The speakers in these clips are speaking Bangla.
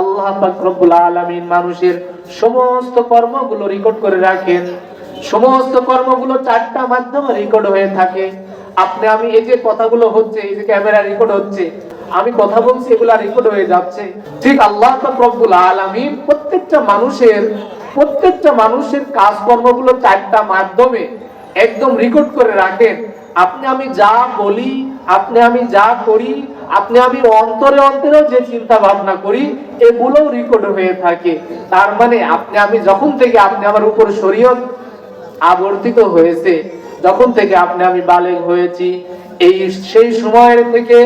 আল্লাহ পাক রব্বুল আলামিন মানুষের সমস্ত কর্মগুলো রেকর্ড করে রাখেন। সমস্ত কর্মগুলো চারটা মাধ্যমে রেকর্ড হয়ে থাকে। আপনি, আমি এই যে কথাগুলো হচ্ছে, এই যে ক্যামেরা রেকর্ড হচ্ছে, আমি কথা বলছি, এগুলা রেকর্ড হয়ে যাচ্ছে। ঠিক আল্লাহ রব্বুল আলামিন প্রত্যেকটা মানুষের প্রত্যেকটা মানুষের কাজকর্মগুলো চারটা মাধ্যমে একদম রেকর্ড করে রাখেন। আপনি, আমি যা বলি, আপনি, আমি যা করি আপনি আমি অন্তরে অন্তরেও যে চিন্তা ভাবনা করি এগুলো রেকর্ড হয়ে থাকে। তার মানে আপনি আমি যখন থেকে আপনি আমার উপর শরীয়ত আবর্তিত হয়েছে, যখন থেকে আপনি আমি বালেগ হয়েছি, এই সেই সময়ের থেকে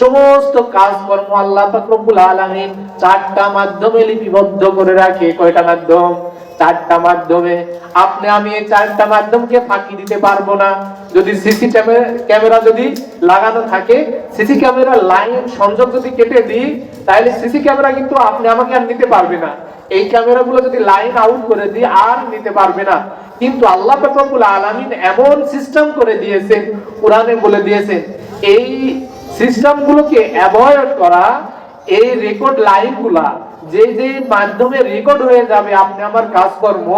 সমস্ত কাজকর্ম আল্লাহ পাক রব্বুল আলামিন চারটা মাধ্যমে লিপিবদ্ধ করে রাখে। কয়টা মাধ্যম? চারটা মাধ্যমে। আপনি, আমি এই চারটা মাধ্যমকে ফাঁকি দিতে পারব না। যদি সিসি ক্যামেরা যদি লাগানো থাকে, সিসি ক্যামেরা লাইন সংযোগ যদি কেটে দিই, তাহলে সিসি ক্যামেরা কিন্তু আপনি আমাকে আর নিতে পারবে না। এই ক্যামেরাগুলো যদি লাইন আউট করে দিই, আর নিতে পারবে না। কিন্তু আল্লাহ রব্বুল আলামিন এমন সিস্টেম করে দিয়েছেন, কোরআনে বলে দিয়েছেন, এই সিস্টেমগুলোকে অ্যাভয়েড করা, এই রেকর্ড লাইনগুলা যে যে মাধ্যমে রেকর্ড হয়ে যাবে, আপনি আমার কাজকর্ম,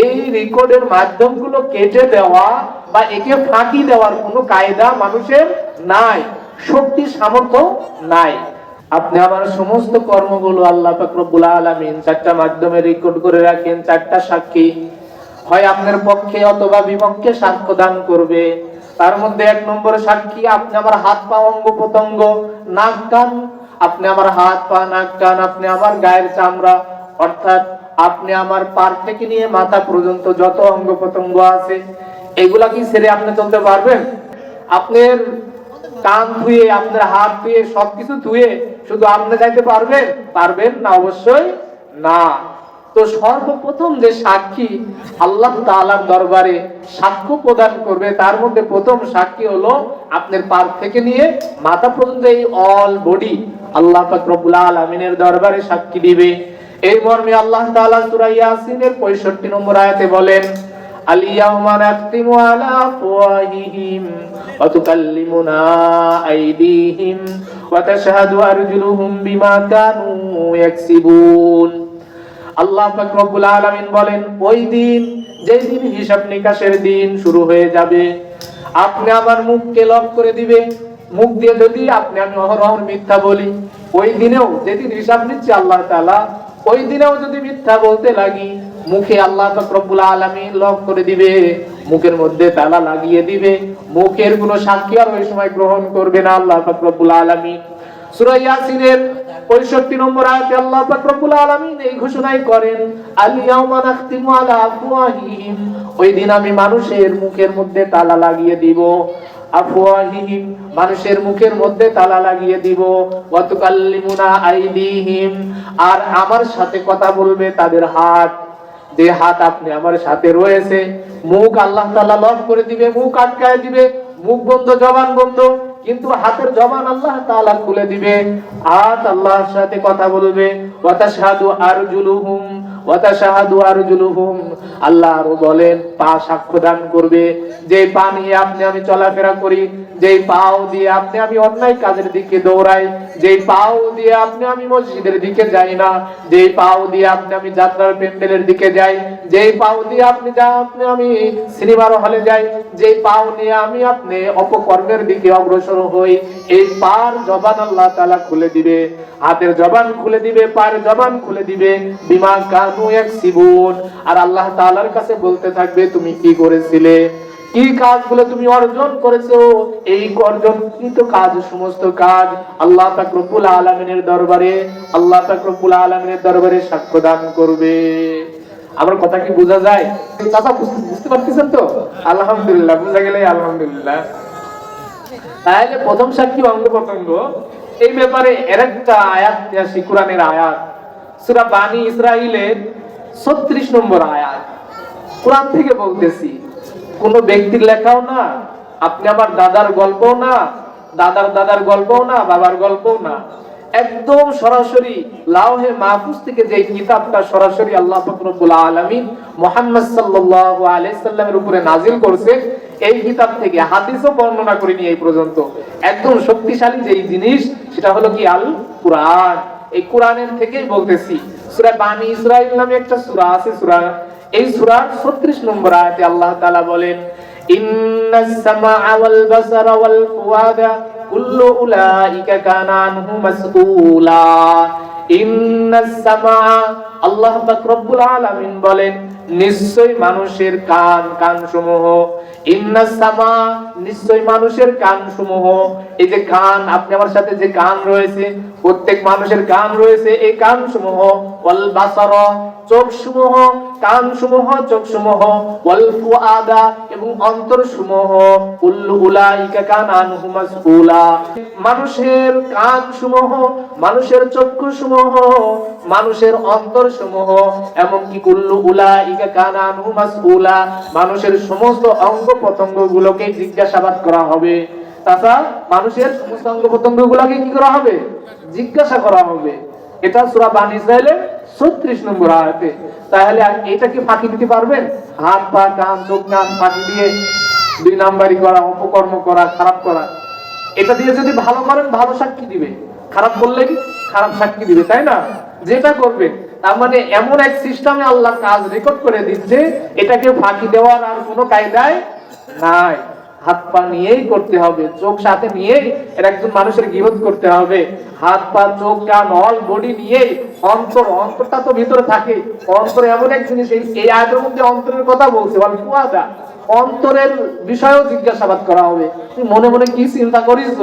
এই রেকর্ডের মাধ্যমগুলো কেটে দেওয়া বা একে ফাঁকি দেওয়ার কোনো কায়দা মানুষের নাই, শক্তি সামর্থ্য নাই। আপনি আমার সমস্ত কর্মগুলো আল্লাহ পাক রব্বুল আলামিন চারটা মাধ্যমে রেকর্ড করে রাখেন, চারটা সাক্ষী। হয় আপনার পক্ষে অথবা বিপক্ষে সাক্ষ্য দান করবে। তার মধ্যে এক নম্বর সাক্ষী, আপনি আমার হাত পা, অঙ্গ প্রত্যঙ্গ, নাক, কান আপনি আমার হাত, পা, নাক, কান, আপনি আমার গায়ের চামড়া, অর্থাৎ আপনি আমার পার থেকে নিয়ে মাথা পর্যন্ত যত অঙ্গ প্রত্যঙ্গ আছে, এগুলা কি ছেড়ে আপনি চলতে পারবেন? আপনার কান ধুয়ে, আপনার হাত ধুয়ে, সবকিছু ধুয়ে শুধু আপনি যাইতে পারবেন? পারবেন না? অবশ্যই না। তো সর্বপ্রথম যে সাক্ষী আল্লাহ তাআলার দরবারে সাক্ষ্য প্রদান করবে, তার মধ্যে প্রথম সাক্ষী হলো আপনার পার থেকে নিয়ে মাথা পর্যন্ত এই অল বডি আল্লাহ পাক রব্বুল আলামিনের দরবারে সাক্ষী দিবে। এই মর্মে আল্লাহ তাআলা সূরা ইয়াসিনের 65 নম্বর আয়াতে বলেন আলিয়াউমা আলা আইদিহিম বিমা কানু আল্লাহ পাক রব্বুল আলামিন বলেন, ওই দিন, যেই দিন হিসাব নিকাশের দিন শুরু হয়ে যাবে, আপনি আমার মুখকে লক করে দিবে। মুখ দিয়ে যদি আপনি, আমি অহরহ মিথ্যা বলি, ওই দিনেও যেদিন হিসাব নিচ্ছে আল্লাহ তাআলা, ওই দিনেও যদি মিথ্যা বলতে লাগি, মুখে আল্লাহ পাক রব্বুল আলামিন লক করে দিবে, মুখের মধ্যে তালা লাগিয়ে দিবে, মুখের কোনো সাক্ষী আর ওই সময় গ্রহণ করবে না আল্লাহ পাক রব্বুল আলামিন। সূরা ইয়াসিনের 65 নম্বর আয়াতে আল্লাহ পাক রব্বুল আলামিন এই ঘোষণাই করেন, আল ইয়াউমা নাখতিমু আলা আফওয়াহিহিম। ওই দিন আমি মানুষের মুখের মধ্যে তালা লাগিয়ে দিব। আফওয়াহিহিম, মানুষের মুখের মধ্যে তালা লাগিয়ে দিব। ওয়া তুকাল্লিমুনা আইদিহিম, আর আমার সাথে কথা বলবে তাদের হাত। যে হাত আপনি আমার সাথে রয়েছে, মুখ আল্লাহ তাআলা লক করে দিবে, মুখ আটকায় দিবে, মুখ বন্ধ, জবান বন্ধ। কিন্তু হাতের জবান আল্লাহ তাআলা খুলে দিবে। হাত আল্লাহর সাথে কথা বলবে। ওয়াতাশহাদু আরজুলুহুম আল্লাহ আরও বলেন, পা সাক্ষ্য দান করবে। যে পা নিয়ে আপনি আমি চলাফেরা করি পাও দিয়ে আপনি আমি অন্যায় কাজের দিকে দৌড়াই, যেই পাও দিয়ে আপনি আমি মসজিদের দিকে যাই না, যেই পাও দিয়ে আপনি আমি যাত্রার প্যান্ডেলের দিকে যাই, যেই পাও দিয়ে আপনি যা আপনি আমি সিনেমার হলে যাই, যেই পাও নিয়ে আমি আপনি অপকর্মের দিকে অগ্রসর হই, এই পার জবান আল্লাহ তাআলা খুলে দিবে। হাতের জবান খুলে দিবে পার জবান খুলে দিবে। বিমা কানু ইয়াকসিবুন আর আল্লাহ কাছে বলতে থাকবে, তুমি কি করেছিলে? কি কাজগুলো তুমি অর্জন করেছ? এই অর্জনকৃত কাজ, সমস্ত কাজ আল্লাহ পাক রব্বুল আলামিনের দরবারে, আল্লাহ পাক রব্বুল আলামিনের দরবারে সাক্ষ্য দান করবে। আমার কথা কি বোঝা যায়? চাচা, বুঝতে পারতেছেন তো? আলহামদুলিল্লাহ, বোঝা গেলে আলহামদুলিল্লাহ। তাহলে প্রথম সাক্ষী অঙ্গ প্রত্যঙ্গ এই ব্যাপারে এর একটা আয়াত আসি আয়াত। সূরা বানি ইসরাইলের 36 নম্বর আয়াত। কোরআন থেকে বলতেছি, কোন ব্যক্তির লেখাও না, আপনি আমার দাদার গল্পও না, দাদার দাদার গল্পও না, বাবার গল্পও না। একদম সরাসরি লাউহে মাহফুজ থেকে যে কিতাবটা সরাসরি আল্লাহ পাক রব্বুল আলামিন মুহাম্মদ সাল্লাল্লাহু আলাইহি সাল্লামের উপরে নাজিল করছে, এই কিতাব থেকে হাদিসও বর্ণনা করিনি এই পর্যন্ত। একদম শক্তিশালী যেই জিনিস, সেটা হলো কি আল কুরআন এই কোরআনের থেকেই বলতেছি। সুরা বানি ইসরাইল নামে একটা সুরা আছে, সুরা, এই সুরার ছত্রিশ নম্বর আয়াতে আল্লাহ তালা বলেন ইন্নাস সামা ওয়াল বাসারা ওয়াল ফুয়াদা কুল্লু উলাইকা কানা আনহু মাসউলা। ইন্নাস সামা আল্লাহ পাক রব্বুল আলামিন বলেন নিশ্চয় মানুষের কান কান সমূহ নিশ্চয় মানুষের কান সমূহ এই যে কান, আপনি আমার সাথে যে কান রয়েছে, প্রত্যেক মানুষের কান রয়েছে এই কান সমূহ চোখ সমূহ কান সমূহ চোখ সমূহ ফুআদা এবং অন্তর সমূহ কুল্লু উলাইকা কান মাসউলা। মানুষের কান সমূহ মানুষের চক্ষু সমূহ মানুষের অন্তর সমূহ এমনকি কুল্লু উলাইকা মানুষের সমস্ত অঙ্গ প্রত্যঙ্গ গুলোকে জিজ্ঞাসাবাদ করা হবে। তাছাড়া মানুষের সমস্ত অঙ্গ প্রত্যঙ্গ গুলোকে কি করা হবে? জিজ্ঞাসা করা হবে। এটা সূরা বানি ইসরাইলের 36 নম্বর আয়াতে। তাহলে আর এটা কি ফাঁকি দিতে পারবেন? হাত, পা, কান, চোখ কান ফাঁকি দিয়ে দুই নাম্বারি করা, অপকর্ম করা, খারাপ করা। এটা দিয়ে যদি ভালো করেন, ভালো সাক্ষী দিবে। খারাপ করলে কি? খারাপ সাক্ষী দিবে, তাই না? যেটা করবে তার মানে এমন এক সিস্টেমে আল্লাহ কাজ রেকর্ড করে দিচ্ছে, এটাকে ফাঁকি দেওয়ার আর কোনো কায়দায় নাই। হাত পা নিয়েই করতে হবে, চোখ সাথে নিয়েই এর একজন মানুষের গিবত করতে হবে। হাত পা, চোখ, কান, অল বডি নিয়েই অন্তর, অন্তরটা তো ভিতরে থাকে। অন্তর এমন এক জিনিস, এই- আয়াতের মধ্যে অন্তরের কথা বলছে বল ফুয়াদা। অন্তরের বিষয়েও জিজ্ঞাসাবাদ করা হবে। তুই মনে মনে কি চিন্তা করিস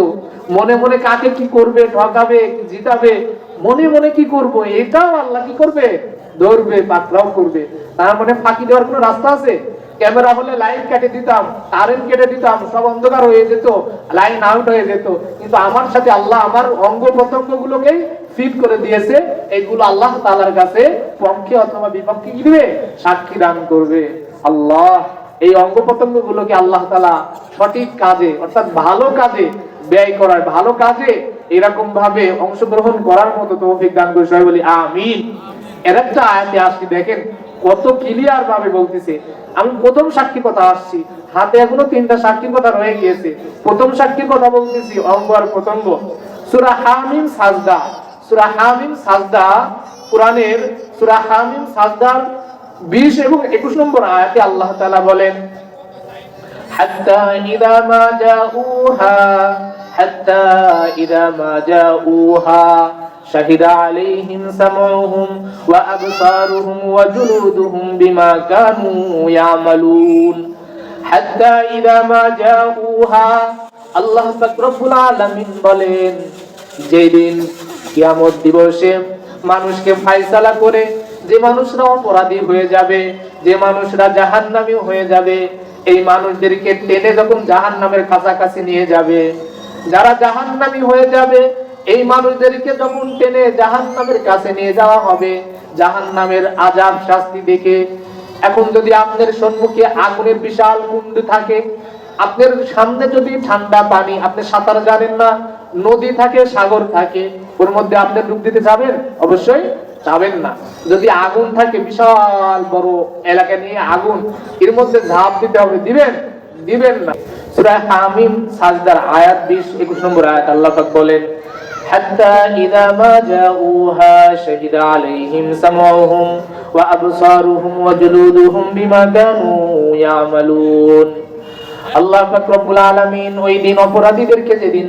মনে মনে কাকে কি করবে, ঠকাবে জিতাবে? মনে মনে কি করব? এটাও আল্লাহ কি করবে? ধরবে, পাকড়াও করবে। তার মানে ফাঁকি দেওয়ার কোনো রাস্তা আছে? ক্যামেরা হলে লাইন কেটে দিতাম কারেন্ট কেটে দিতাম, সব অন্ধকার হয়ে যেত, লাইন আউট হয়ে যেত। কিন্তু আমার সাথে আল্লাহ আমার অঙ্গ প্রত্যঙ্গ গুলোকেই ফিট করে দিয়েছে। এইগুলো আল্লাহ তালার কাছে পক্ষে অথবা বিপক্ষে কি দিবে? সাক্ষী দান করবে। আল্লাহ, এই অঙ্গ প্রত্যঙ্গ গুলোকে আল্লাহ তালা সঠিক কাজে, অর্থাৎ ভালো কাজে ব্যয় করার, ভালো কাজে এরকম ভাবে অংশগ্রহণ করার মতো তৌফিক দান করে সবাই বলি আমিন। এর একটা আয়াতে আসছি দেখেন কত ক্লিয়ার ভাবে বলতেছে। আমি প্রথম সাক্ষী কথা আসছি হাতে এখনও তিনটা সাক্ষী কথা রয়ে গিয়েছে। প্রথম সাক্ষী কথা বলতেছি অঙ্গ আর প্রত্যঙ্গ। সুরা হামিম সাজদা সুরা হামিম সাজদা কোরআনের সুরা হামিম সাজদার বিশ এবং একুশ নম্বর আয়াতে আল্লাহ তালা বলেন হাত্তা ইদা মা জাউহা حتى إذا ما جاءوها شهد عليهم سمعهم وأبصارهم وجلودهم بما كانوا يعملون حتى إذا ما جاءوها আল্লাহ পাক রব্বুল আলামিন বলেন যেদিন কিয়ামত দিবসে মানুষকে ফায়সালা করে যে মানুষরা অপরাধী হয়ে যাবে যে মানুষরা জাহান্নামী হয়ে যাবে এই মানুষদেরকে টেনে যখন জাহান্নামের কাছাকাছি নিয়ে যাবে যারা জাহান্নামী হয়ে যাবে, এই মানুষদেরকে যখন টেনে জাহান্নামের কাছে নিয়ে যাওয়া হবে, জাহান্নামের আজাব শাস্তি দেখে, এখন যদি আপনার সম্মুখে আগুনের বিশাল কুণ্ড থাকে, আপনার সামনে যদি ঠান্ডা পানি, আপনি সাঁতার জানেন না, নদী থাকে, সাগর থাকে, ওর মধ্যে আপনি ডুব দিতে যাবেন? অবশ্যই যাবেন না। যদি আগুন থাকে, বিশাল বড় এলাকা নিয়ে আগুন, এর মধ্যে ঝাঁপ দিতে হবে, দিবেন? দিবেন না। সূরা হামিম সাজদার আয়াত 20 21 নম্বর আয়াত আল্লাহ পাক বলেন حتى إذا ما جاءوها شهد عليهم سمعهم وأبصارهم وجلودهم بما كانوا يعملون আল্লাহ পাক রব্বুল আলামিন ওই দিন অপরাধীদেরকে যেদিন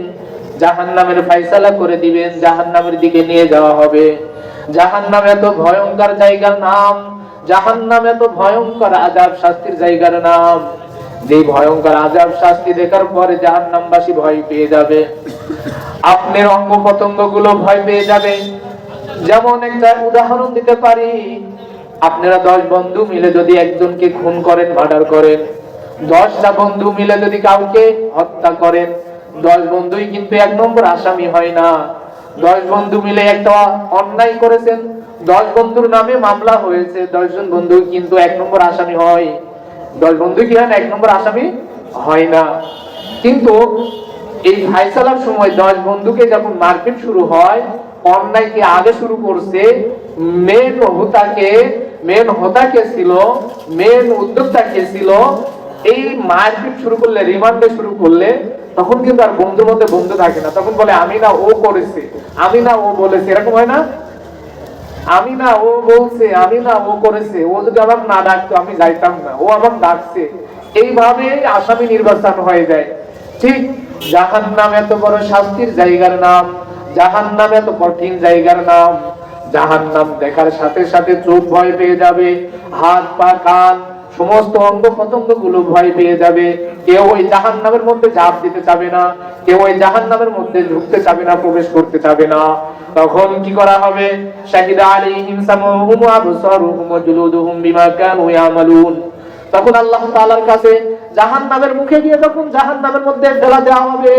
জাহান্নামের ফয়সালা করে দিবেন জাহান্নামের দিকে নিয়ে যাওয়া হবে জাহান্নাম এত ভয়ঙ্কর জায়গার নাম জাহান্নাম এত ভয়ঙ্কর আযাব শাস্তির জায়গার নাম যে ভয়ঙ্কর আযাব শাস্তি দেখার পরে জাহান্নামবাসী ভয় পেয়ে যাবে। আপনার অঙ্গ প্রত্যঙ্গগুলো ভয় পেয়ে যাবে। যেমন একটা উদাহরণ দিতে পারি, আপনারা দশ বন্ধু মিলে যদি একজনকে খুন করেন, মার্ডার করেন, দশটা বন্ধু মিলে যদি কাউকে হত্যা করেন, দশ বন্ধুই কিন্তু এক নম্বর আসামি হয় না। দশ বন্ধু মিলে একটা অন্যায় করেছেন, দশ বন্ধুর নামে মামলা হয়েছে, দশজন বন্ধু কিন্তু এক নম্বর আসামি হয়। দশ বন্ধু কি হয় না এক নম্বর আসামি? হয় না। কিন্তু এই ফাইসালার সময় দশ বন্ধুকে যখন মারপিট শুরু হয়, অন্যায় কে আগে শুরু করছে? মেন হোতাকে মেন হোতা কে ছিল? মেন উদ্যোক্তা কে ছিল? এই মারপিট শুরু করলে রিমান্ডে শুরু করলে, তখন কিন্তু আর বন্ধুর মধ্যে বন্ধু থাকে না। তখন বলে, আমি না ও করেছে। আমি না ও বলেছে। এরকম হয় না? আমি না, ও বলছে, আমি না, ও করেছে। ও যদি আমার না ডাকতো, আমি যাইতাম না। ও আমার ডাকছে। এইভাবে আসামি নির্বাচন হয়ে যায়। ঠিক জাহান নাম এত বড় শাস্তির জায়গার নাম জাহান নাম এত কঠিন জায়গার নাম। জাহান নাম দেখার সাথে সাথে চোখ ভয় পেয়ে যাবে, হাত পা কান সমস্ত অঙ্গ প্রত্যঙ্গগুলো ভয় পেয়ে যাবে। কেউ ওই জাহান নামের মধ্যে ঝাঁপ দিতে চাবে না, কেউ ওই জাহান নামের মধ্যে ঢুকতে চাবে না, প্রবেশ করতে চাবে না। তখন কি করা হবে? শাহিদা আলাইহিম সামউহুম ওয়া আবসারুহুম জুলুদুহুম বিমা কানু তখন আল্লাহ তাআলার কাছে জাহান্নামের মুখে গিয়ে যখন জাহান্নামের মধ্যে ফেলা দেওয়া হবে,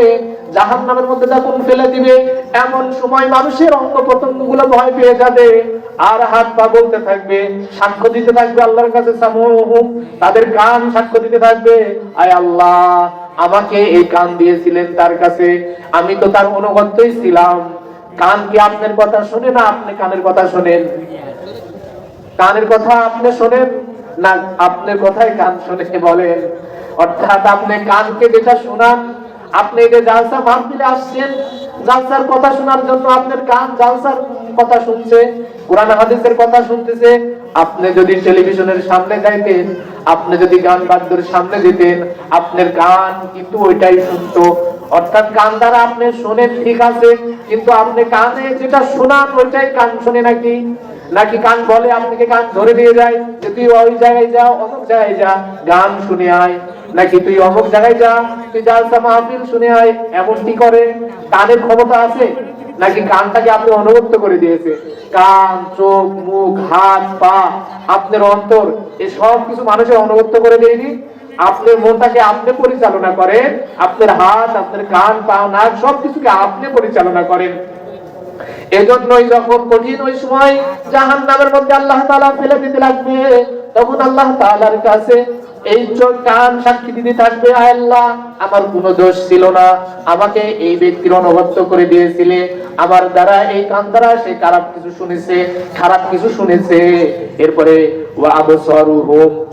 জাহান্নামের মধ্যে যখন ফেলে দিবে, এমন সময় মানুষের অঙ্গ প্রত্যঙ্গ ভয় পেয়ে যাবে। আর হাত পা বলতে থাকবে, সাক্ষ্য দিতে থাকবে আল্লাহর কাছে তাদের কান সাক্ষ্য দিতে থাকবে, আয় আল্লাহ, আমাকে এই কান দিয়েছিলেন তার কাছে। আমি তো তার অনুগত্যই ছিলাম। কান কি আপনার কথা শুনে না আপনি কানের কথা শোনেন? কানের কথা আপনি শোনেন? না আপনার কথাই কান শুনে বলেন? অর্থাৎ আপনি কানকে যেটা শোনান, আপনি যে জালসা মাহফিলে আসছেন, জালসার কথা শোনার জন্য আপনার কান জালসার কথা শুনছে, কোরআন হাদিসের কথা শুনতেছে, আপনি যদি টেলিভিশনের সামনে যাইতেন, আপনি যদি গান বাদ্যের সামনে যেতেন, আপনার গান কিন্তু ওইটাই শুনতো। অর্থাৎ কান দ্বারা আপনি শোনেন ঠিক আছে, কিন্তু আপনি কানে যেটা শোনান, ওইটাই কান শোনে নাকি? নাকি কান বলে আপনাকে কান ধরে দিয়ে যায় যে তুই ওই জায়গায় যা, অমুক জায়গায় যা, গান শুনে আয়। নাকি তুই অমুক জায়গায় যা, তুই জালসা মাহফিল শুনে আয়, এমনটি করে। কানের ক্ষমতা আছে? নাকি কানটাকে আপনি অনুভূত করে দিয়েছে? কান, চোখ, মুখ, হাত, পা, আপনার অন্তর এই সব কিছু মানুষের অনুভূত করে দেয়নি? আপনার মনটাকে আপনি পরিচালনা করেন, আপনার হাত, আপনার কান, পা, নাক, সবকিছুকে আপনি পরিচালনা করেন। এজন্যই যখন কঠিন ওই সময় জাহান নামের মধ্যে আল্লাহ তাআলা ফেলে দিতে লাগবে, তখন আল্লাহ তাআলার কাছে এই চোখ কান সাক্ষী দিতে থাকবে আল্লাহ, আমার কোনো দোষ ছিল না। আমাকে এই ব্যক্তির অনবদ্য করে দিয়েছিলে। আমার দ্বারা এই কান দ্বারা সে খারাপ কিছু শুনেছে, খারাপ কিছু শুনেছে। এরপরে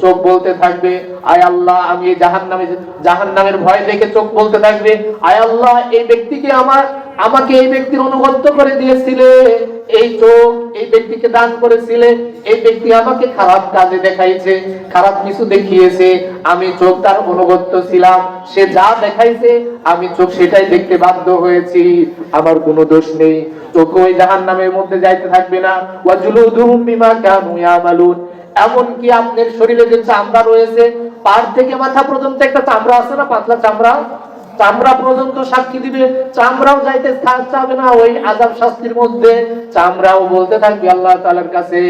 চোখ বলতে থাকবে, আয় আল্লাহ, আমি এই জাহান্নামে জাহান্নামের ভয় দেখে চোখ বলতে থাকবে, আয় আল্লাহ, এই ব্যক্তিকে আমার আমাকে এই ব্যক্তির অনুগত করে দিয়েছিলে, এই চোখ এই ব্যক্তিকে দান করেছিলে, এই ব্যক্তি আমাকে খারাপ কাজে দেখাইছে, খারাপ কিছু দেখিয়েছে, আমি চোখ তার অনুগত ছিলাম, সে যা দেখাইছে, আমি চোখ সেটাই দেখতে বাধ্য হয়েছি, আমার কোনো দোষ নেই, চোখ ওই জাহান্নামের মধ্যে যাইতে থাকবে না, ওয়া জুলুদুহুম বিমা কানু ইয়ামালুন, এমনকি আপনার শরীরে যে চামড়া রয়েছে, পার থেকে মাথা পর্যন্ত একটা চামড়া আছে না, পাতলা চামড়া? চামড়া পর্যন্ত সাক্ষী দিবে, চামড়াও যাইতে চাবে না, ওই আজাব শাস্তির মধ্যে চামড়াও বলতে থাকবে আল্লাহ তাআলার কাছে,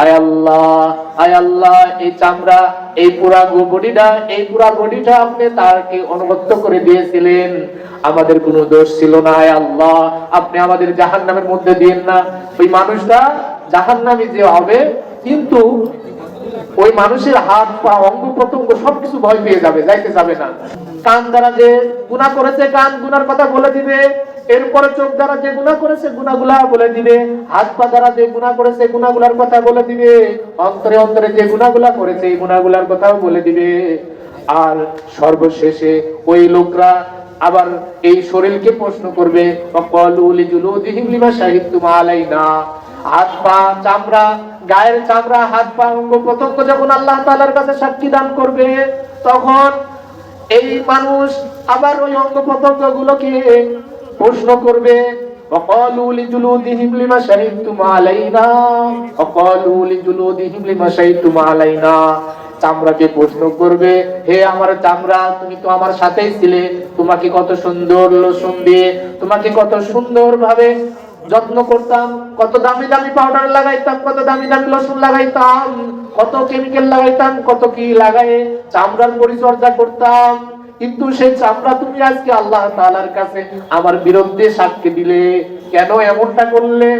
আয় আল্লাহ আয় আল্লাহ, এই চামড়া, এই পুরা বডিটা এই পুরা বডিটা আপনি তারকে অনুগত করে দিয়েছিলেন। আমাদের কোনো দোষ ছিল না, আয় আল্লাহ, আপনি আমাদের জাহান্নামের মধ্যে দিয়েন না। ওই মানুষটা জাহান্নামী যে হবে, কিন্তু ওই মানুষের হাত, পা, অঙ্গ প্রত্যঙ্গ সবকিছু ভয় পেয়ে যাবে, যাইতে যাবে না। কান দ্বারা যে গুণা করেছে, কান গুনার কথা বলে দিবে, এরপরে চোখ দ্বারা যে গুণা করেছে গুণাগুলা বলে দিবে, হাত, পা দ্বারা যে গুণা করেছে গুণাগুলার কথা বলে দিবে, অন্তরে অন্তরে যে গুণাগুলা করেছে, এই গুণাগুলার কথাও বলে দিবে। আর সর্বশেষে ওই লোকরা আবার এই শরীরকে প্রশ্ন করবে হাত, পা, চামড়া গায়ের চামড়া হাত পা অঙ্গ প্রত্যঙ্গ যখন আল্লাহ তাআলার কাছে সাক্ষী দান করবে তখন এই মানুষ আবার ওই অঙ্গ প্রত্যঙ্গ গুলোকে প্রশ্ন করবে وقالوا لجلودهم لما شهدتم علينا وقالوا لجلودهم لما شهدتم علينا চামড়াকে প্রশ্ন করবে হে আমার চামড়া তুমি তো আমার সাথেই ছিলে তোমাকে কত সুন্দর লোসন দিয়ে তোমাকে কত সুন্দর ভাবে যত্ন করতাম, কত দামি দামি পাউডার লাগাইতাম, কত দামি দামি লসুন লাগাইতাম, কত কেমিক্যাল লাগাইতাম, কত কি লাগাই চামড়ার পরিচর্যা করতাম। কিন্তু সেই চামড়া তুমি আজকে আল্লাহ তাআলার কাছে আমার বিরুদ্ধে সাক্ষী দিলে, কেন এমনটা করলে?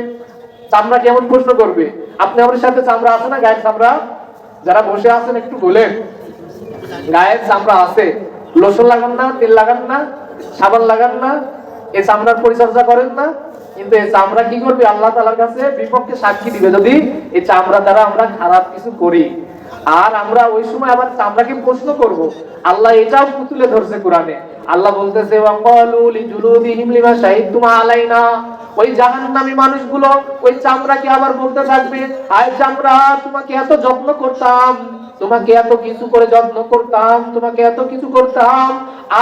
চামড়া কেমন প্রশ্ন করবে? আপনি আমার সাথে চামড়া আছে না, গায়ের চামড়া? যারা বসে আছেন একটু বলেন। গায়ের চামড়া আছে। লোশন লাগান না, তেল লাগান না, সাবান লাগান না এই চামড়ার পরিচর্যা করেন না। কিন্তু এই চামড়া কি করবে? আল্লাহ তালার কাছে বিপক্ষে সাক্ষী দিবে। যদি এই চামড়া দ্বারা আমরা খারাপ কিছু করি, আর আমরা ওই সময় আবার চামড়াকে প্রশ্ন করব, আল্লাহ এটাও তুলে ধরছে কোরআনে। আল্লাহ বলতেছে আলাইনা। ওই জাহান্নামী মানুষগুলো ওই চামড়াকে আবার বলতে থাকবে, আয় চামড়া, তোমাকে এত যত্ন করতাম। তোমাকে এত কিছু করে যত্ন করতাম, তোমাকে এত কিছু করতাম।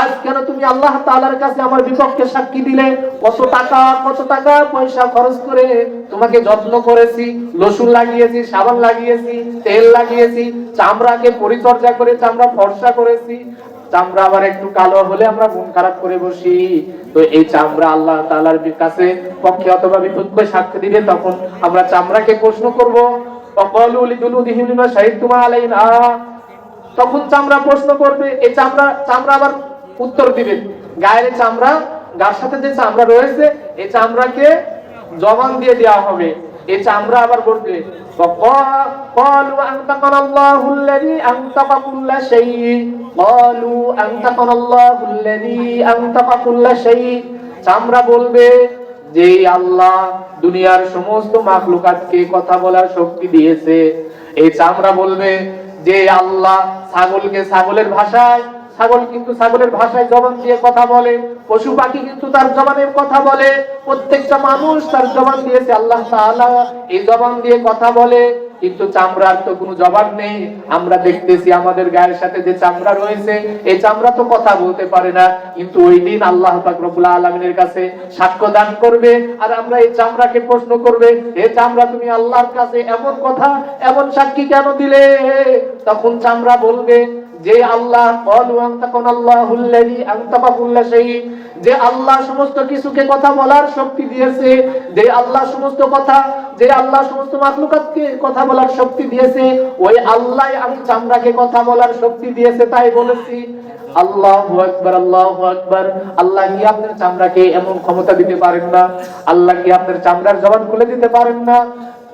আজ কেন তুমি আল্লাহ তাআলার কাছে আমার বিপক্ষে সাক্ষী দিলে? কত টাকা কত টাকা পয়সা খরচ করে তোমাকে যত্ন করেছি লসুন লাগিয়েছি, সাবান লাগিয়েছি, তেল লাগিয়েছি, চামড়াকে পরিচর্যা করে চামড়া ফর্সা করেছি। চামড়া আবার একটু কালো হলে আমরা মন খারাপ করে বসি। তো এই চামড়া আল্লাহ তাআলার কাছে পক্ষে অথবা বিপক্ষে সাক্ষ্য দিবে তখন আমরা চামড়াকে প্রশ্ন করব অকলু লিজুলুদিহিম লিমা শাহিদতুম আলাইনা তখন চামড়া প্রশ্ন করবে এই চামড়া চামড়া আবার উত্তর দিবে গায়ের এই চামড়া গার সাথে যে চামড়া রয়েছে এই চামড়াকে জবান দিয়ে দেওয়া হবে এই চামড়া আবার বলবে قالوا أنطقنا الله الذي أنطق كل شيء قالوا أنطقنا الله الذي أنطق كل شيء চামড়া বলবে যে আল্লাহ দুনিয়ার সমস্ত মাখলুকাতকে কথা বলার শক্তি দিয়েছে, এই চামড়া বলবে যে আল্লাহ ছাগলকে ছাগলের ভাষায়, ছাগল কিন্তু ছাগলের ভাষায় জবান দিয়ে কথা বলে, পশু পাখি কিন্তু তার জবানের কথা বলে, প্রত্যেকটা মানুষ তার জবান দিয়েছে, আল্লাহ এই জবান দিয়ে কথা বলে কিন্তু চামড়ার তো কোনো জবাব নেই। আমরা দেখতেছি আমাদের গায়ের সাথে যে চামড়া রয়েছে, এই চামড়া তো কথা বলতে পারে না। কিন্তু ওই দিন আল্লাহ পাক আলমিনের কাছে সাক্ষ্য দান করবে আর আমরা এই চামড়াকে প্রশ্ন করবে হে চামড়া তুমি আল্লাহর কাছে এমন কথা, এমন সাক্ষী কেন দিলে? তখন চামড়া বলবে যে আল্লাহ যে আল্লাহ সমস্ত কিছুকে কথা বলার শক্তি দিয়েছে, যে আল্লাহ সমস্ত কথা, যে আল্লাহ সমস্ত মাখলুকাতকে কথা বলার শক্তি দিয়েছে, ওই আল্লাহ আমি চামড়াকে কথা বলার শক্তি দিয়েছে, তাই বলেছি। আল্লাহু আল্লাহু আল্লাহ কি আপনার চামড়াকে এমন ক্ষমতা দিতে পারেন না? আল্লাহ কি আপনার চামড়ার জবান খুলে দিতে পারেন না?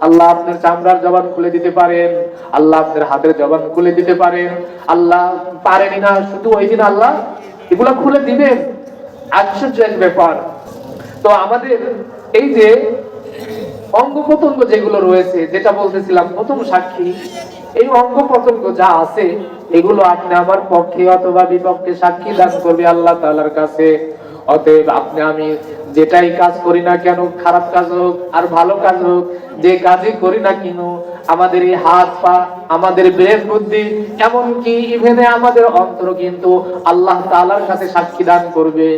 আল্লাহ আপনার চামড়ার জবান খুলে দিতে পারেন, আল্লাহ আপনার হাতের জবান খুলে দিতে পারেন, আল্লাহ পারেনি না, শুধু ওই দিন আল্লাহ এগুলো খুলে দিবেন। আশ্চর্য এক ব্যাপার। তো আমাদের এই যে অঙ্গ প্রত্যঙ্গ যেগুলো রয়েছে, যেটা বলতেছিলাম, প্রথম সাক্ষী, এই অঙ্গ প্রত্যঙ্গ যা আছে, এগুলো আপনি আমার পক্ষে অথবা বিপক্ষে সাক্ষী দান করবে আল্লাহ তাআলার কাছে। অতএব আপনি আমি যেটাই কাজ করি না কেন, খারাপ কাজ হোক আর ভালো কাজ হোক, যে কাজই করি না কেন, আমাদের এই হাত পা, আমাদের ব্রেন বুদ্ধি, এমনকি ইভেনে আমাদের অন্তর কিন্তু আল্লাহ তাআলার কাছে সাক্ষী দান করবে।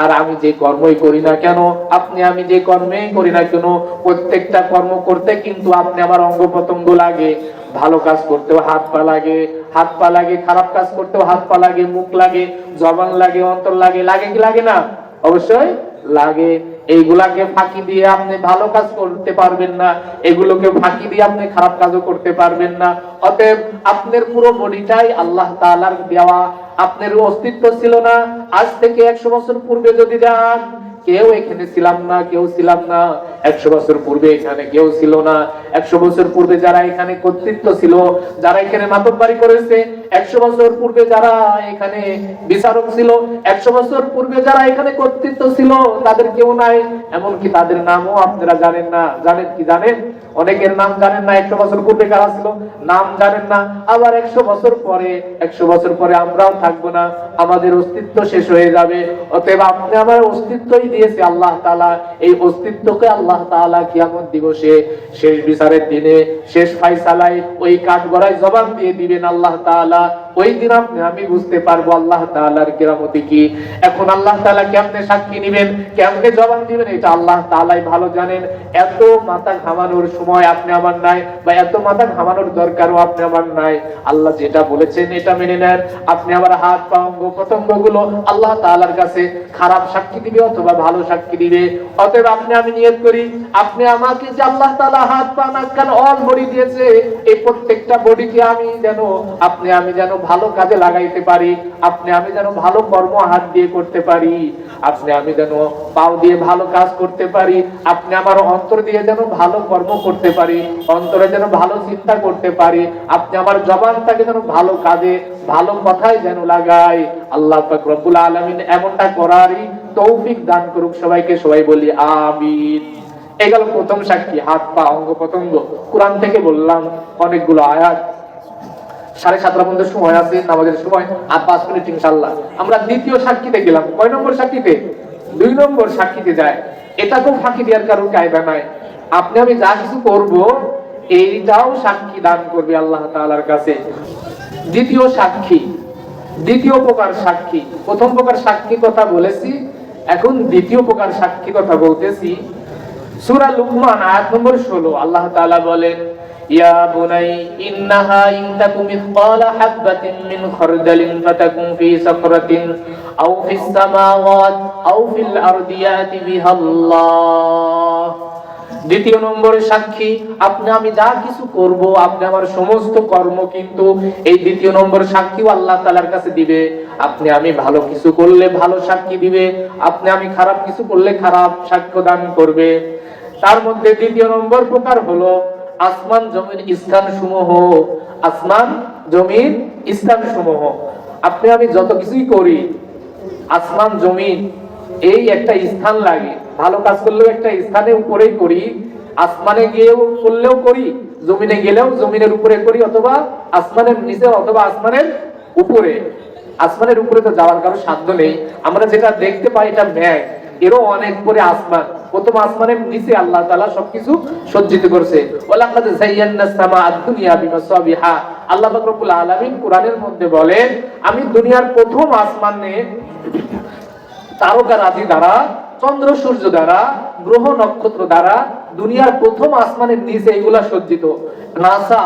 আর আমি যে কর্মই করি না কেন, আপনি আমি যে কর্মেই করি না কেন, প্রত্যেকটা কর্ম করতে কিন্তু আপনি আমার অঙ্গ প্রত্যঙ্গ লাগে। ভালো কাজ করতেও হাত পা লাগে, হাত পা লাগে, খারাপ কাজ করতেও হাত পা লাগে, মুখ লাগে, জবান লাগে, অন্তর লাগে লাগে কি লাগে না? অবশ্যই? লাগে। এইগুলাকে ফাঁকি দিয়ে আপনি ভালো কাজ করতে পারবেন না। এগুলোকে ফাঁকি দিয়ে আপনি খারাপ কাজও করতে পারবেন না। অতএব আপনার পুরো বডিটাই আল্লাহ তাআলার দেওয়া। আপনার অস্তিত্ব ছিল না। আজ থেকে একশো বছর পূর্বে যদি যান, কেউ এখানে ছিলাম না, কেউ ছিলাম না। একশো বছর পূর্বে এখানে কেউ ছিল না। একশো বছর পূর্বে যারা এখানে কর্তৃত্ব ছিল, যারা এখানে মাতব্বারি করেছে একশো বছর পূর্বে যারা এখানে বিচারক ছিল, একশো বছর পূর্বে যারা এখানে কর্তৃত্ব ছিল, তাদের কেউ নাই। এমনকি তাদের নামও আপনারা জানেন না। জানেন কি জানেন? অনেকের নাম জানেন না, একশো বছর পূর্বে কারা ছিল? নাম জানেন না। আবার একশো বছর পরে, একশো বছর পরে আমরাও থাকব না। আমাদের অস্তিত্ব শেষ হয়ে যাবে। অতএব আপনি আমার অস্তিত্বই দিয়েছে আল্লাহ তাআলা। এই অস্তিত্বকে আল্লাহ তাআলা কিয়ামত দিবসে শেষ বিচারের দিনে, শেষ ফাইসালায় ওই কাঠগড়ায় জবাব দিয়ে দিবেন আল্লাহ তাআলা ওই দিন আপনি, আমি বুঝতে পারব আল্লাহ তাআলার কিরামতি কি। এখন আল্লাহ তাআলা কেমনে সাক্ষী নিবেন, কেমনে জবাব দিবেন, এটা আল্লাহ তাআলাই ভালো জানেন। এত মাথা ঘামানোর সময় আপনি আমার নাই, বা এত মাথা ঘামানোর দরকারও আপনি আমার নাই। আল্লাহ যেটা বলেছেন এটা মেনে নেন। আপনি আমার হাত, পা, অঙ্গ প্রত্যঙ্গগুলো আল্লাহ তাআলার কাছে খারাপ সাক্ষী দিবে অথবা ভালো সাক্ষী দিবে। অতএব আপনি, আমি নিয়ত করি, আপনি আমাকে যে আল্লাহ তাআলা হাত, পা, নাক, কান, অল বডি দিয়েছে, এই প্রত্যেকটা বডিকে আমি যেন, আপনি, আমি যেন ভালো কাজে লাগাইতে পারি, আপনি আমি যেন ভালো কর্ম হাত দিয়ে করতে পারি, আপনি আমি যেন পাও দিয়ে ভালো কাজ করতে পারি, আপনি আমার অন্তর দিয়ে যেন ভালো কর্ম করতে পারি, অন্তরে যেন ভালো চিন্তা করতে পারি, আপনি আমার জবানটাকে যেন ভালো কাজে, ভালো কথায় যেন লাগাই। আল্লাহ রব্বুল আলামিন এমনটা করারই তৌফিক দান করুক সবাইকে, সবাই বলি আমিন। এই গেল প্রথম সাক্ষী, হাত, পা, অঙ্গ প্রত্যঙ্গ। কোরআন থেকে বললাম অনেকগুলো আয়াত। সাড়ে সাতটা পর্যন্ত সময় আছে, নামাজের সময়, আর পাঁচ মিনিট ইনশাল্লাহ আমরা দ্বিতীয় সাক্ষীতে গেলাম। কয় নম্বর সাক্ষীতে? দুই নম্বর সাক্ষীতে যায়। এটা এটাকেও ফাঁকি দেওয়ার কারণ কায়দা নাই? আপনি, আমি যা কিছু করব, এইটাও সাক্ষী দান করবে আল্লাহ তাআলার কাছে। দ্বিতীয় সাক্ষী, দ্বিতীয় প্রকার সাক্ষী। প্রথম প্রকার সাক্ষী কথা বলেছি, এখন দ্বিতীয় প্রকার সাক্ষী কথা বলতেছি। সুরা লুকমান, আয়াত নম্বর 16 আল্লাহ তাআলা বলেন ইয়া বুনাই, ইন্নাহা ইন তাকুম মিসকালা হাববাতিন মিন খারদালিন ফাতাকুন ফি সাকরাতিন আও ফিস সামাওয়াত আও ফিল আরদি ইয়াতি বিহাল্লাহ দ্বিতীয় নম্বরে সাক্ষী, আপনি আমি যা কিছু করব, আপনি আমার সমস্ত কর্ম কিন্তু এই দ্বিতীয় নম্বর সাক্ষীও আল্লাহ তালার কাছে দিবে। আপনি আমি ভালো কিছু করলে ভালো সাক্ষী দিবে, আপনি আমি খারাপ কিছু করলে খারাপ সাক্ষ্য দান করবে। তার মধ্যে দ্বিতীয় নম্বর প্রকার হলো আসমান জমির স্থান সমূহ, আসমান জমির স্থান সমূহ। আপনি, আমি যত কিছুই করি, আসমান জমিন এই একটা স্থান লাগে। ভালো কাজ করলেও একটা স্থানের উপরেই করি, আসমানে গিয়েও করলেও করি, জমিনে গেলেও জমিনের উপরে করি, অথবা আসমানের নিচে অথবা আসমানের উপরে। আসমানের উপরে তো যাওয়ার কারও সাধ্য নেই। আমরা যেটা দেখতে পাই, এটা ম্যাগ এরও অনেক পরে আসমান। প্রথম আসমানের নিচে আল্লাহ তাআলা সবকিছু সজ্জিত করছে। ওয়ালাকাদ যায়্যানা সামা আদ-দুনিয়া আল্লাহ পাক রব্বুল কোরআনের মধ্যে বলেন, আমি দুনিয়ার প্রথম আসমানে তারকা রাজি দ্বারা, চন্দ্র সূর্য দ্বারা, গ্রহ নক্ষত্র দ্বারা দুনিয়ার প্রথম আসমানের নিচে এগুলা সজ্জিত। নাসা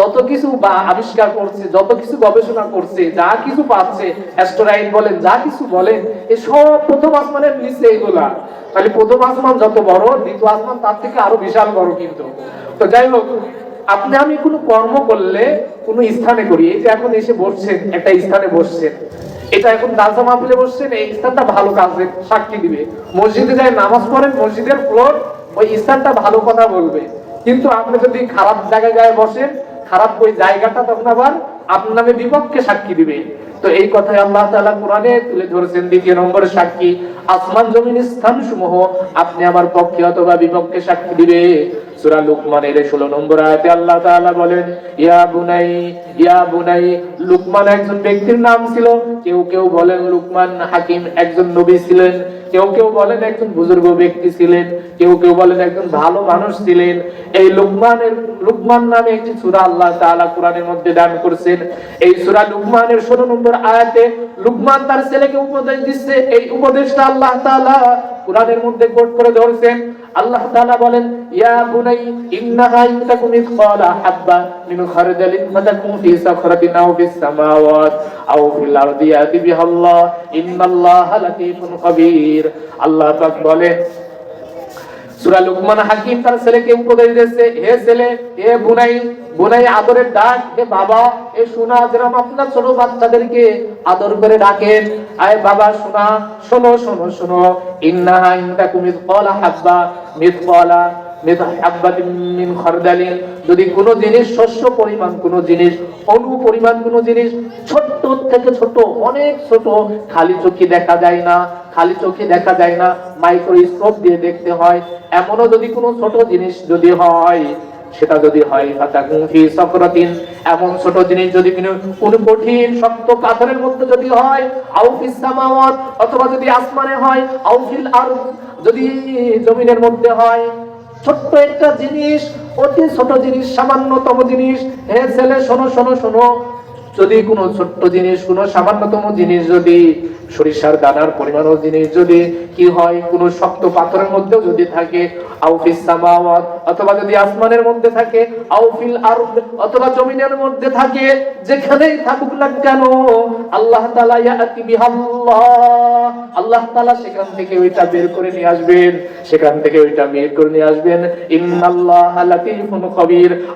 যত কিছু বা আবিষ্কার করছে, যত কিছু গবেষণা করছে, যা কিছু পাচ্ছে অ্যাস্ট্রয়েড বলেন, যা কিছু বলেন এই সব প্রথম আসমানের নিচে এগুলা। তাহলে প্রথম আসমান যত বড়, দ্বিতীয় আসমান তার থেকে আরও বিশাল বড় কিন্তু। তো যাই হোক, আপনি আমি কোনো কর্ম করলে কোনো স্থানে করি, এই যে এখন এসে বসছেন, একটা স্থানে বসছেন। এটা এখন দালসা মাহফিলে বসছেন, এই স্থানটা ভালো কাজের সাক্ষী দিবে। মসজিদে যায় নামাজ পড়েন, মসজিদের ফ্লোর ওই স্থানটা ভালো কথা বলবে। কিন্তু আপনি যদি খারাপ জায়গায় গায়ে বসেন, খারাপ ওই জায়গাটা তখন আবার আপনার নামে বিপক্ষে সাক্ষী দিবে। তো এই কথায় আল্লাহ তাআলা কোরআনে তুলে ধরেছেন, দ্বিতীয় নম্বরের সাক্ষী, আসমান জমিন স্থান সমূহ আপনি আমার পক্ষে অথবা বিপক্ষে সাক্ষী দিবে। সূরা লুকমানের 16 নম্বর আয়াতে আল্লাহ তাআলা বলেন, ইয়া বুনাই ইয়া বুনাই, লুকমান একজন ব্যক্তির নাম ছিল। কেউ কেউ বলেন লুকমান হাকিম একজন নবী ছিলেন। কেউ কেউ বলেন একজন বুজুর্গ ব্যক্তি ছিলেন। কেউ কেউ বলেন একজন ভালো মানুষ ছিলেন। এই লুকমানের, লুকমান নামে একটি সূরা আল্লাহ তাআলা কোরআনের মধ্যে দান করেছেন। এই সূরা লুকমানের 16 নম্বর আয়াতে লুকমান তার ছেলেকে উপদেশ দিচ্ছে। এই উপদেশটা আল্লাহ তাআলা কোরআনের মধ্যে কোট করে ধরছেন। আল্লাহ তাআলা বলেন, ইয়া বুনাই, ইন্নাহা ইনতাকুম মিসকালা হাব্বা মিন খারদালিন ফাতাকুম ফি সাখরাতিন আও ফিস সামাওয়াত আও ফিল আরদি ইয়াতি বিহাল্লাহ, ইন্নাল্লাহা লাতীফুন খাবীর। আল্লাহ পাক বলেন, সূরা লুকমান হাকিম তার ছেলেকে উপদেশ দিয়েছে, হে ছেলে, হে বুনাই বুনাই আদরের ডাক, হে বাবা, এ শোনা যেরকম আপনার ছোট বাচ্চাদেরকে আদর করে ডাকেন। আয় বাবা শোনা শোনো শোনো শোনো, ইন্নাহা হাব্বা যদি কোনো জিনিস, শস্য পরিমাণ কোনো জিনিস, অণু পরিমাণ কোনো জিনিস, ছোট্ট থেকে ছোট, অনেক ছোট, খালি চোখে দেখা যায় না, খালি চোখে দেখা যায় না, মাইক্রোস্কোপ দিয়ে দেখতে হয়। এমনও যদি কোনো ছোট জিনিস যদি হয় সেটা যদি হয় এমন ছোট জিনিস যদি কোনো কঠিন শক্ত মধ্যে যদি হয় আউফিস অথবা যদি আসমানে হয় আউফিল আর যদি জমিনের মধ্যে হয়, ছোট্ট একটা জিনিস, অতি ছোট জিনিস, সামান্যতম জিনিস, হে ছেলে, শোনো শোনো শোনো যদি কোনো ছোট্ট জিনিস, কোনো সামান্যতম জিনিস যদি, সরিষার দানার পরিমাণ জিনিস যদি, কি হয়, কোনো শক্ত পাথরের মধ্যেও যদি থাকে অথবা যদি আসমানের মধ্যে থাকে আউফিল অথবা জমিনের মধ্যে থাকে, যেখানেই থাকুক না কেন, আল্লাহ আল্লাহ সেখান থেকে ওইটা বের করে নিয়ে আসবেন, সেখান থেকে ওইটা বের করে নিয়ে আসবেন।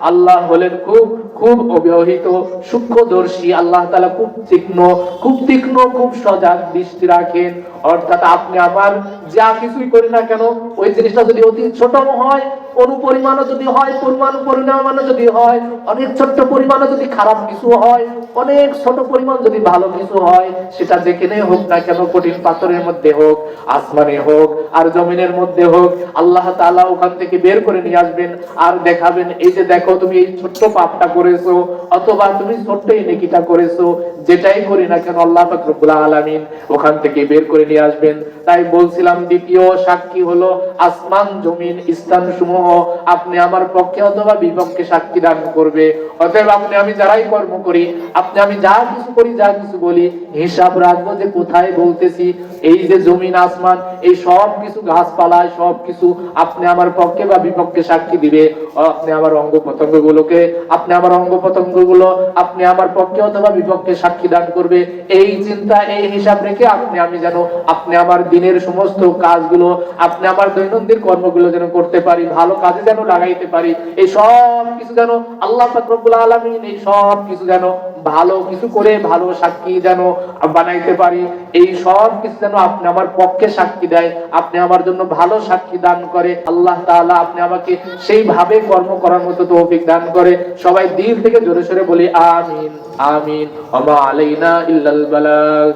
আল্লাহ হলেন খুব খুব অব্যবহিত সূক্ষ্মদর্শী আল্লাহ তাআলা খুব তীক্ষ্ণ খুব তীক্ষ্ণ খুব সজাগ দৃষ্টি রাখেন। অর্থাৎ আপনি আমার যা কিছুই করি না কেন, ওই জিনিসটা যদি অতি ছোট হয়, অনুপরিমাণও যদি হয় পরিমাণ পরিমাণও যদি হয়, অনেক ছোট্ট পরিমাণও যদি খারাপ কিছু হয়, অনেক ছোট পরিমাণ যদি ভালো কিছু হয়, সেটা যেখানে হোক না কেন, কঠিন পাথরের মধ্যে হোক, আসমানে হোক, আর জমিনের মধ্যে হোক, আল্লাহ তাআলা ওখান থেকে বের করে নিয়ে আসবেন আর দেখাবেন, এই যে দেখো তুমি এই ছোট্ট পাপটা করেছ, অথবা তুমি ছোট্ট এই নেকিটা করেছ, যেটাই করি না কেন, আল্লাহ পাক রব্বুল আলামিন ওখান থেকে বের করে নিয়ে আসবেন। তাই বলছিলাম দ্বিতীয় সাক্ষী হলো আসমান, জমিন, স্থান সমূহ। আপনি আমার পক্ষে অথবা বিপক্ষে সাক্ষী দান করবে। অতএব আপনি আমি যারাই কর্ম করি, আপনি আমি যা কিছু করি, যা কিছু বলি, হিসাব রাখব যে কোথায় বলতেছি। এই যে জমিন, আসমান, এই সব কিছু গাছপালায় সব কিছু আপনি আমার পক্ষে বা বিপক্ষে সাক্ষী দিবে। আপনি আমার অঙ্গ প্রত্যঙ্গ গুলোকে আপনি আমার অঙ্গ প্রত্যঙ্গগুলো আপনি আমার পক্ষে অথবা বিপক্ষে সাক্ষী দান করবে, এই চিন্তা, এই হিসাব রেখে আপনি, আমি যেন, আপনি আমার দিনের সমস্ত কাজগুলো, আপনি আমার দৈনন্দিন কর্মগুলো যেন করতে পারি, ভালো কাজে যেন লাগাইতে পারি, এই সব কিছু যেন আল্লাহ ফাকরুল আলমিন, এই সব কিছু যেন ভালো কিছু করে, ভালো সাক্ষী যেন বানাইতে পারি। এই সব কিছু যেন আপনি আমার পক্ষে সাক্ষী দেয়, আপনি আমার জন্য ভালো সাক্ষী দান করে। আল্লাহ তাআলা আপনি আমাকে সেইভাবে কর্ম করার মতো তৌফিক দান করে। সবাই দিল থেকে জোরে সরে বলি, আমিন আমিন। আমা আলাইনা ইল্লাল বালাগ।